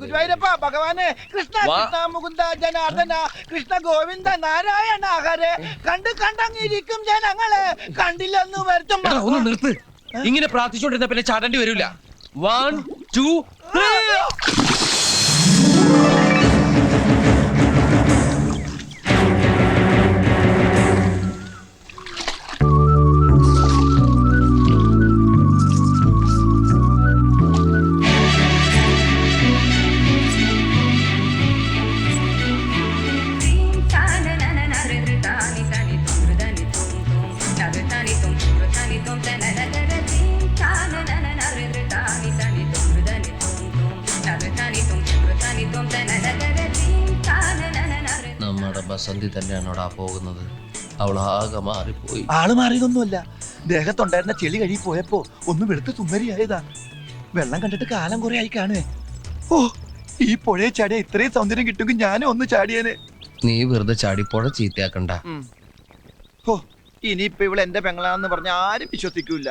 ഗുരുവായൂരപ്പ ഭഗവാനെ കൃഷ്ണ. കൃഷ്ണ മുകുന്ദ ജനാർദ്ദന കൃഷ്ണ ഗോവിന്ദ നാരായണ ഹരേ കണ്ട് കണ്ടങ്ങിരിക്കും ജനങ്ങളെ കണ്ടില്ലെന്ന് വരുത്തും ഒന്ന് നിർത്ത്. ഇങ്ങനെ പ്രാർത്ഥിച്ചുകൊണ്ടിരുന്ന പിന്നെ ചാടേണ്ടി വരില്ല വൺ ടു നമ്മുടെ ബസന്തി തന്നെയാണ് അവിടെ പോകുന്നത്. അവൾ ആകെ മാറിപ്പോയി. ആൾ മാറിയതൊന്നുമല്ല. ദേഹത്തുണ്ടായിരുന്ന ചെളി കഴുകി പോയപ്പോ ഒന്ന് വെളുത്ത് തുമ്മരിയായതാ വെള്ളം കണ്ടിട്ട് കാലം കുറെ ആയി കാണേ ഓ ഈ പുഴയെ ചാടിയ ഇത്രയും സൗന്ദര്യം കിട്ടുമെങ്കിൽ ഞാനും ഒന്ന് ചാടിയേനെ. നീ വെറുതെ ചാടിപ്പോഴ ചീത്തയാക്കണ്ട. ഓ ഇനിയിപ്പൊ ഇവൾ എന്റെ പെങ്ങളാന്ന് പറഞ്ഞ ആരും വിശ്വസിക്കൂല